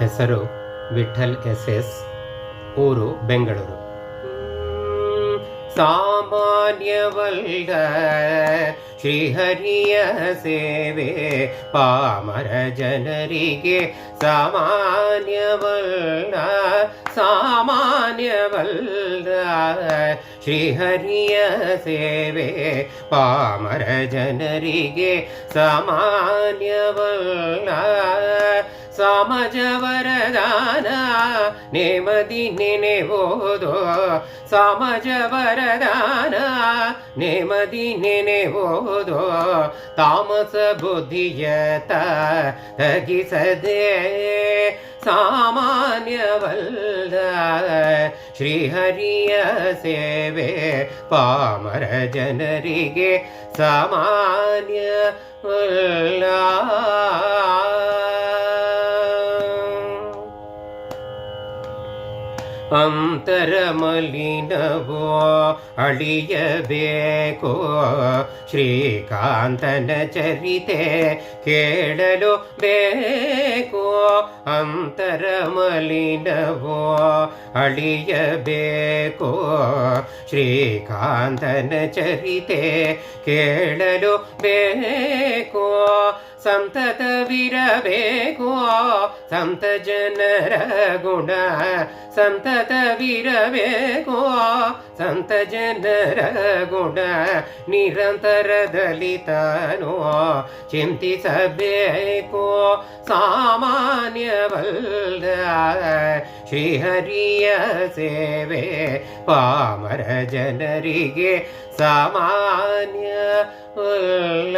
ಹೆಸರು Vithal S S ಊರು ಬೆಂಗಳೂರು. ಸಾಮಾನ್ಯವಲ್ಗ ಶ್ರೀಹರಿಯ ಸೇವೆ, ಪಾಮರ ಜನರಿಗೆ ಸಾಮಾನ್ಯವಲ್ಲ ಸಾಮಾನ್ಯವಲ್ಲ ಶ್ರೀಹರಿಯ ಸೇವೆ, ಪಾಮರ ಜನರಿಗೆ ಸಾಮಾನ್ಯವಲ್ಲ ಸಮಾಜ ವರದಾನ ನೇಮದಿ ನೆನೆವೋದು ಸಮಾಜ ವರದಾನ ನೇಮದಿ ನೆನೆವೋದು ತಾಮಸ ಬುದ್ಧಿಯತ ತಗಿಸದೆ ಸಾಮಾನ್ಯವಲ್ಲ ಶ್ರೀಹರಿಯ ಸೇವೆ ಪಾಮರ ಜನರಿಗೆ ಸಾಮಾನ್ಯವಲ್ಲ ಅಂತರಮಲಿನವೋ ಅಳಿಯಬೇಕೋ. ಶ್ರೀಕಾಂತನ ಚರಿತೆ ಕೇಳಲು ಬೇಕು. ಅಂತರಮಲಿನವೋ ಅಳಿಯಬೇಕೋ. ಶ್ರೀಕಾಂತನ ಚರಿತೆ ಕೇಳಲು ಬೇಕು. ಸಂತತವಿರಬೇಕು ಸಂತ ಜನರ ಗುಣ ಸಂತತವಿರಬೇಕು ಸಂತ ಜನರ ಗುಣ ನಿರಂತರದಲ್ಲಿ ತಾನು ಚಿಂತಿಸಬೇಕು ಸಾಮಾನ್ಯವಲ್ಲ ಶ್ರೀಹರಿಯ ಸೇವೆ ಪಾಮರ ಜನರಿಗೆ ಸಾಮಾನ್ಯವಲ್ಲ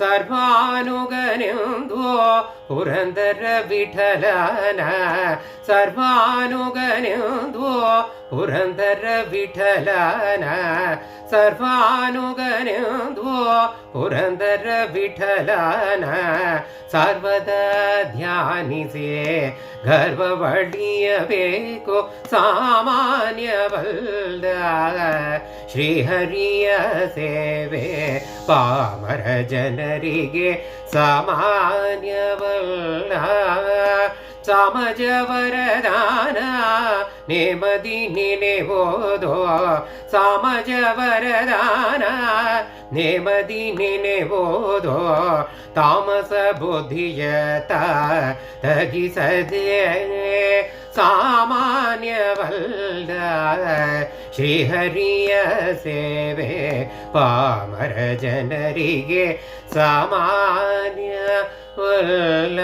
സർവാനുഗനെന്തോ പുരന്തര വിഠലന സർവാനുഗനെന്തോ ಪುರಂದರ ವಿಠಲನ ಸರ್ವಾನುಗನೆಂದು ಪುರಂದರ ವಿಠಲನ ಸರ್ವದ ಧ್ಯಾನಿಸಿ ಗರ್ವವಳಿಯಬೇಕು ಸಾಮಾನ್ಯವಲ್ಲ ಶ್ರೀಹರಿಯ ಸೇವೆ ಪಾಮರ ಜನರಿಗೆ ಸಾಮಾನ್ಯವಲ್ಲ ಸಮಾಜ ನೇಮದಿ ಓದೋ ಸಮಾಜ ವರದಾನ ನೇಮದಿ ನೆನೆವೋದು ತಾಮಸ ಬುದ್ಧಿಯತ ತಗಿಸದೆ ಸಾಮಾನ್ಯವಲ್ಲ. ಶ್ರೀಹರಿಯ ಸೇವೆ ಪಾಮರ ಜನರಿಗೆ ಸಾಮಾನ್ಯ ಸಾಮಾನ್ಯವಲ್ಲ.